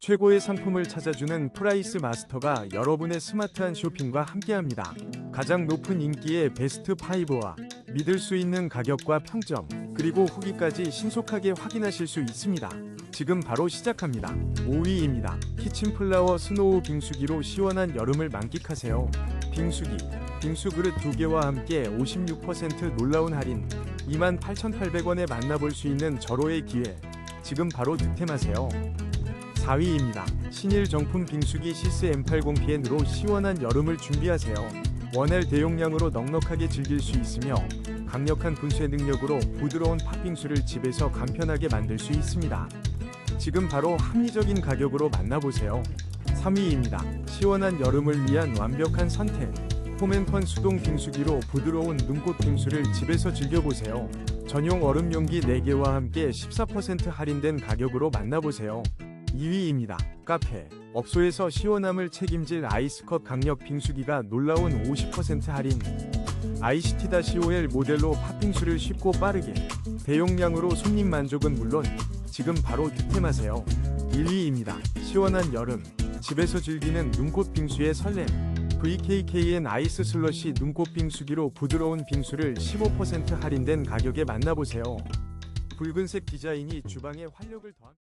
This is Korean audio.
최고의 상품을 찾아주는 프라이스 마스터가 여러분의 스마트한 쇼핑과 함께합니다. 가장 높은 인기의 베스트 5와 믿을 수 있는 가격과 평점, 그리고 후기까지 신속하게 확인하실 수 있습니다. 지금 바로 시작합니다. 5위입니다. 키친플라워 스노우 빙수기로 시원한 여름을 만끽하세요. 빙수기, 빙수 그릇 2개와 함께 56% 놀라운 할인, 28,800원에 만나볼 수 있는 절호의 기회. 지금 바로 득템하세요. 4위입니다. 신일 정품 빙수기 시스 M80PN으로 시원한 여름을 준비하세요. 원L 대용량으로 넉넉하게 즐길 수 있으며 강력한 분쇄 능력으로 부드러운 팥빙수를 집에서 간편하게 만들 수 있습니다. 지금 바로 합리적인 가격으로 만나보세요. 3위입니다. 시원한 여름을 위한 완벽한 선택. 홈앤펀 수동 빙수기로 부드러운 눈꽃 빙수를 집에서 즐겨보세요. 전용 얼음 용기 4개와 함께 14% 할인된 가격으로 만나보세요. 2위입니다. 카페. 업소에서 시원함을 책임질 아이스컵 강력 빙수기가 놀라운 50% 할인. ICT-OL 모델로 팥빙수를 쉽고 빠르게 대용량으로 손님 만족은 물론 지금 바로 득템하세요. 1위입니다. 시원한 여름. 집에서 즐기는 눈꽃 빙수의 설렘. VKKN 아이스 슬러시 눈꽃 빙수기로 부드러운 빙수를 15% 할인된 가격에 만나보세요. 붉은색 디자인이 주방에 활력을 더합니다.